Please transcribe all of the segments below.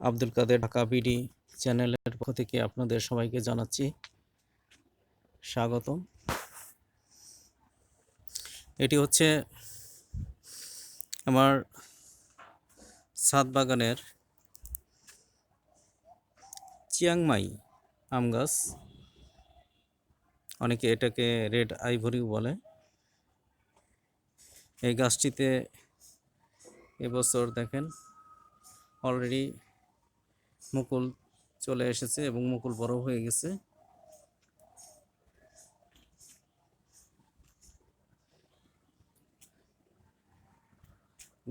আব্দুল কাদের Dhaka BD চ্যানেলের পক্ষ থেকে আপনাদের সবাইকে জানাচ্ছি স্বাগতম। এটি হচ্ছে আমার ছাদ বাগানের চিয়াংমাই আম গাছ। অনেকে এটাকে রেড আইভরিও বলে। এই গাছটিতে এবছর দেখেন অলরেডি মুকুল চলে এসেছে এবং মুকুল বড় হয়ে গেছে।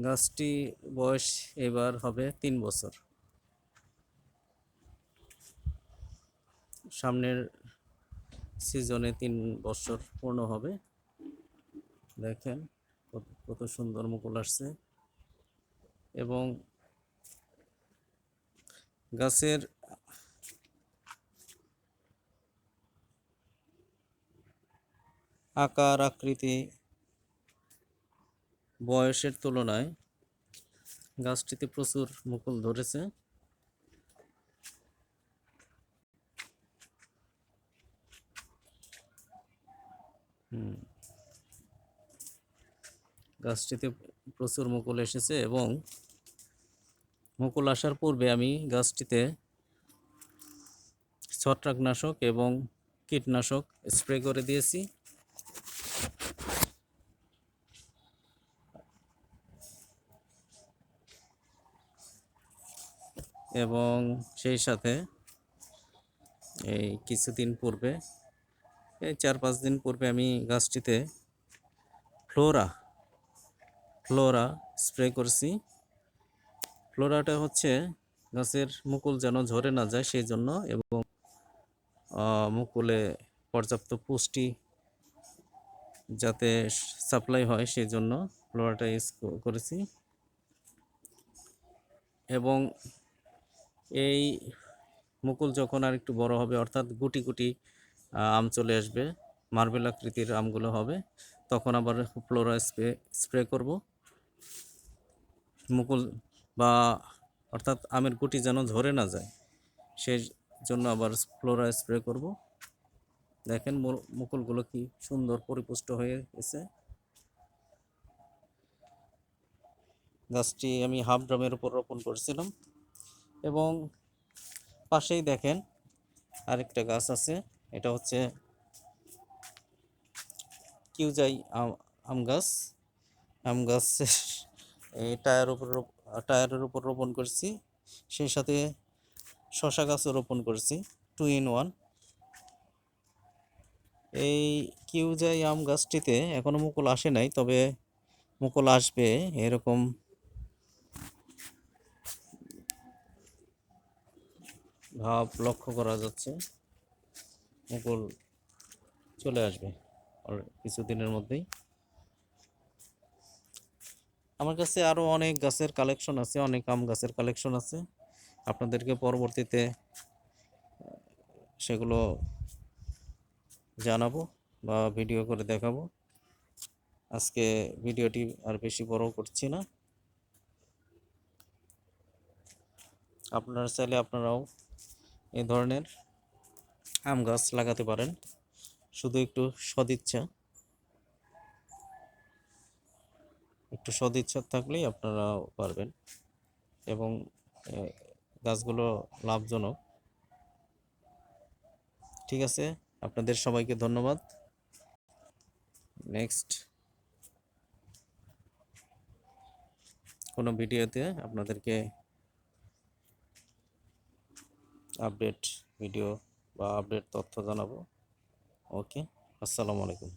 গাছটি বয়স এবার হবে তিন বছর। সামনের সিজনে তিন বছর পূর্ণ হবে। দেখেন, কত সুন্দর মুকুল আসছে। এবং গাছের আকার আকৃতি বয়সের তুলনায় গাছটিতে প্রচুর মুকুল ধরেছে। গাছটিতে প্রচুর মুকুল এসেছে এবং মুকুল আসার পূর্বে আমি গাছটিতে ছত্রাকনাশক এবং কীটনাশক স্প্রে করে দিয়েছি। এবং সেই সাথে এই কিছুদিন পূর্বে, এই চার পাঁচ দিন পূর্বে আমি গাছটিতে ফ্লোরা ফ্লোরা স্প্রে করছি। ফ্লোরাটা হচ্ছে গাছের মুকুল যেন ঝরে না যায় সেই জন্য এবং মুকুলে পর্যাপ্ত পুষ্টি যাতে সাপ্লাই হয় সেই জন্য ফ্লোরাটা ইউজ করেছি। এবং এই মুকুল যখন আর একটু বড় হবে, অর্থাৎ গুটি গুটি আম চলে আসবে, মার্বেল আকৃতির আমগুলো হবে, তখন আবার ফ্লোরা স্প্রে স্প্রে করব। মুকুল বা অর্থাৎ আমের গুটি যেন ঝরে না যায় সেই জন্য আবার ফ্লোরা স্প্রে করব। দেখেন মুকুলগুলো কি সুন্দর পরিপুষ্ট হয়ে গেছে। গাছটি আমি হাফ ড্রামের উপর রোপণ করেছিলাম। এবং পাশেই দেখেন আরেকটা গাছ আছে, এটা হচ্ছে কিউজাই আম গাছ। আম গাছ এই টায়ার উপর টায়ারের উপর রোপণ করছি। সেই সাথে শশা গাছও রোপণ করছি টু ইন ওয়ান এই কিউজাই আম গাছটিতে, এখনও মুকুল আসে নাই, তবে মুকুল আসবে, এরকম। ভাব লক্ষ্য করা যাচ্ছে, মুকুল চলে আসবে কিছুদিনের মধ্যেই। আমার কাছে আরও অনেক গাছের কালেকশন আছে, অনেক আম গাছের কালেকশন আছে। আপনাদেরকে পরবর্তীতে, সেগুলো জানাব বা ভিডিও করে দেখাবো। আজকে ভিডিওটি আর বেশি বড় করছি না। আপনারা চাইলে আপনারাও এই ধরনের আম গাছ লাগাতে পারেন। শুধু একটু সদিচ্ছা। একটু সদিচ্ছা থাকলেই আপনারা পারবেন। এবং গাছগুলো লাভজনক। ঠিক আছে? আপনাদের সবাইকে ধন্যবাদ। নেক্সট। কোনো ভিডিওতে আপনাদেরকে আপডেট, ভিডিও বা আপডেট তথ্য জানাব। ওকে? আসসালামু আলাইকুম।